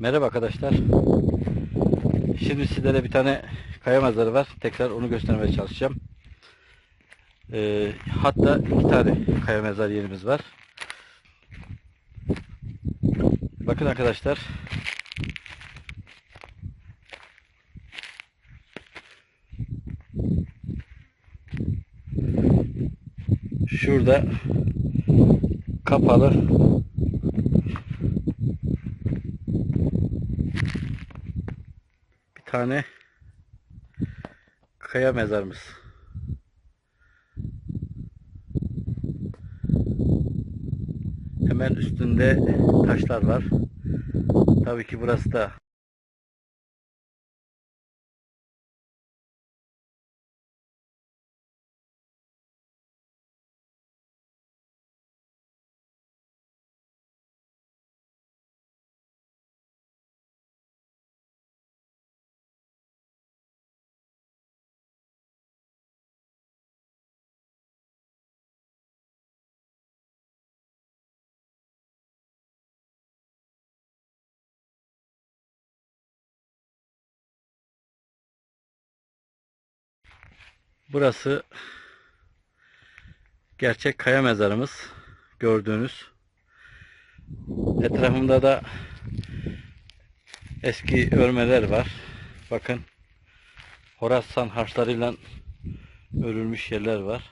Merhaba arkadaşlar. Şimdi sizlere bir tane kaya mezarı var. Tekrar onu göstermeye çalışacağım. Ee, hatta iki tane kaya mezar yerimiz var. Bakın arkadaşlar. Şurada kapalı tane kaya mezarımız. Hemen üstünde taşlar var. Tabii ki burası da Burası gerçek kaya mezarımız. Gördüğünüz. Etrafımda da eski örmeler var. Bakın. Horasan harçlarıyla örülmüş yerler var.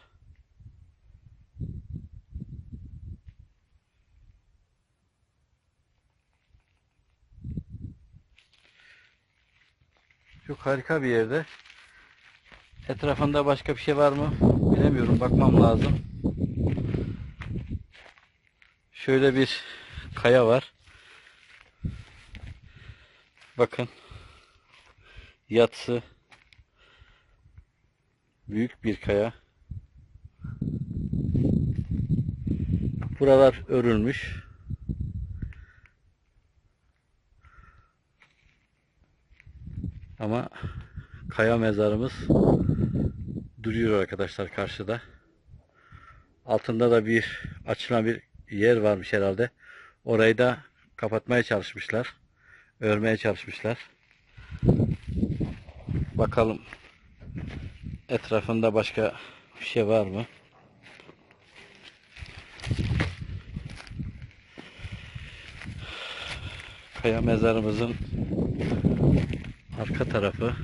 Çok harika bir yerde. Etrafında başka bir şey var mı? Bilemiyorum. Bakmam lazım. Şöyle bir kaya var. Bakın. Yatsı. Büyük bir kaya. Buralar örülmüş. Ama kaya mezarımız duruyor arkadaşlar karşıda. Altında da bir açılan bir yer varmış herhalde. Orayı da kapatmaya çalışmışlar. Örmeye çalışmışlar. Bakalım etrafında başka bir şey var mı? Kaya mezarımızın arka tarafı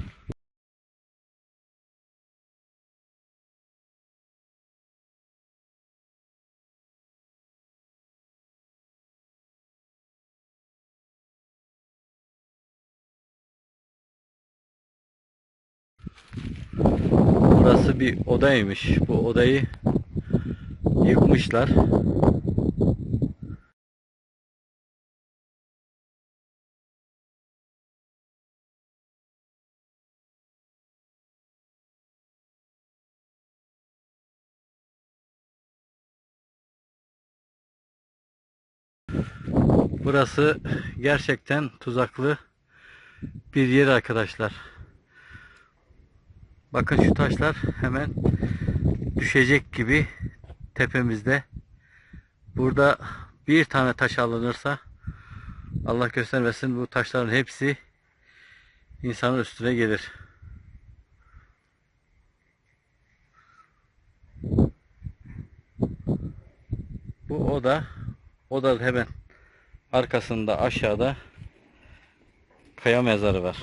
Burası bir odaymış. Bu odayı yıkmışlar. Burası gerçekten tuzaklı bir yer arkadaşlar. Bakın şu taşlar hemen düşecek gibi tepemizde. Burada bir tane taş alınırsa Allah göstermesin bu taşların hepsi insanın üstüne gelir. Bu oda oda hemen arkasında aşağıda kaya mezarı var.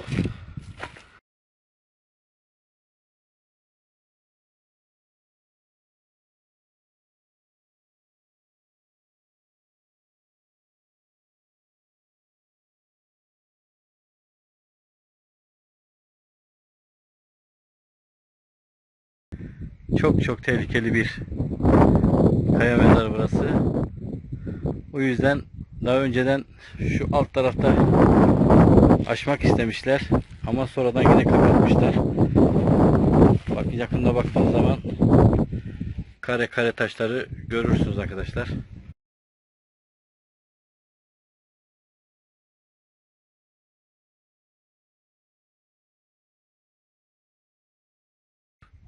Çok çok tehlikeli bir kaya mezarı burası. O yüzden daha önceden şu alt tarafta açmak istemişler ama sonradan yine kapatmışlar. Bak yakında baktığınız zaman kare kare taşları görürsünüz arkadaşlar.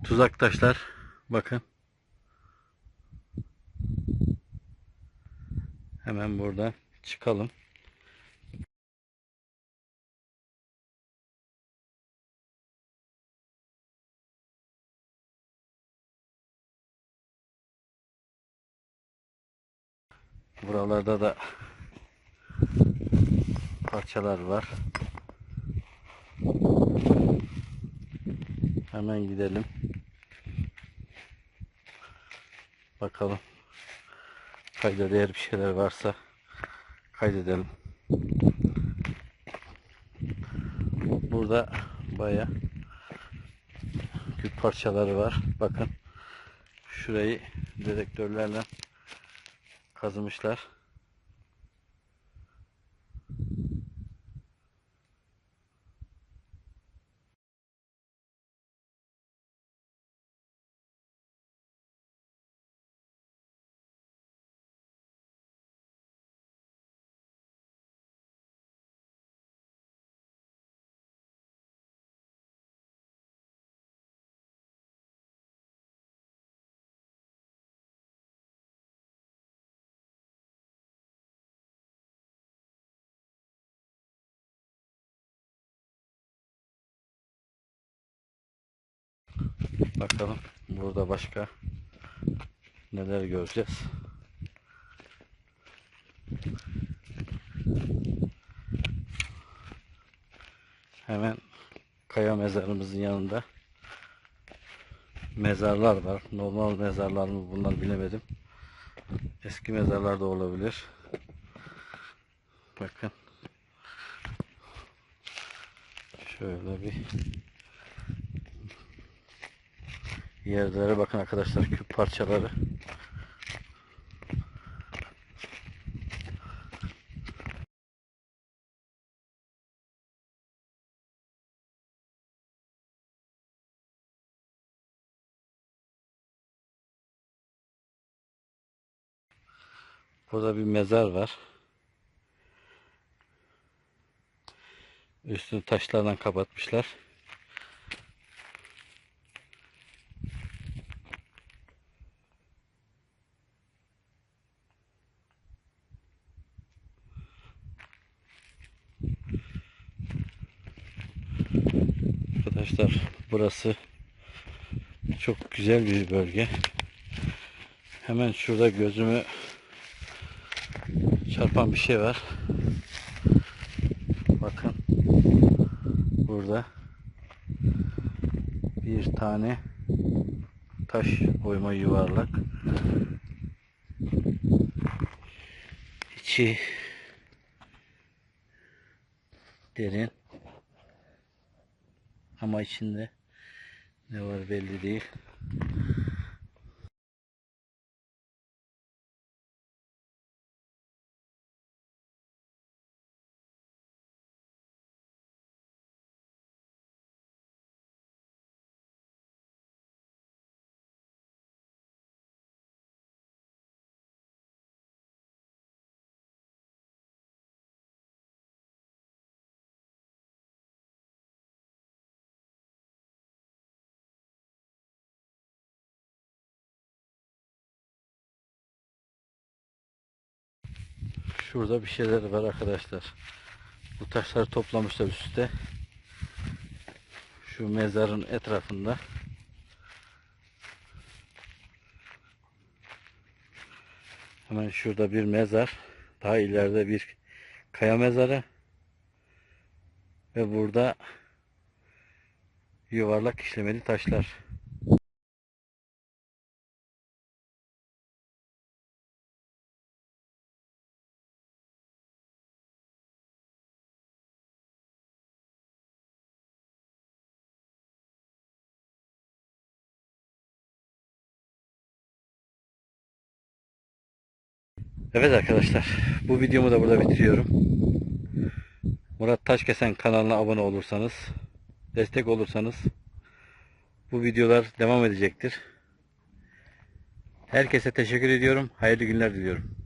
Tuzak taşlar Bakın. Hemen buradan çıkalım. Buralarda da parçalar var. Hemen gidelim. Bakalım. Kayda değer bir şeyler varsa kaydedelim. Burada baya küp parçaları var. Bakın. Şurayı dedektörlerle kazımışlar. Bakalım burada başka neler göreceğiz. Hemen kaya mezarımızın yanında mezarlar var. Normal mezarlar mı bunlar bilemedim. Eski mezarlar da olabilir. Bakın. Şöyle bir yerlere bakın arkadaşlar küp parçaları. Burada bir mezar var. Üstünü taşlardan kapatmışlar. Arkadaşlar burası çok güzel bir bölge. Hemen şurada gözümü çarpan bir şey var. Bakın burada bir tane taş oyma yuvarlak. İçi derin ama içinde ne var belli değil. Şurada bir şeyler var arkadaşlar. Bu taşları toplamışlar üstte. Şu mezarın etrafında. Hemen şurada bir mezar. Daha ileride bir kaya mezarı. Ve burada yuvarlak işlemeli taşlar. Evet arkadaşlar bu videomu da burada bitiriyorum. Murat Taşkesen kanalına abone olursanız destek olursanız bu videolar devam edecektir. Herkese teşekkür ediyorum. Hayırlı günler diliyorum.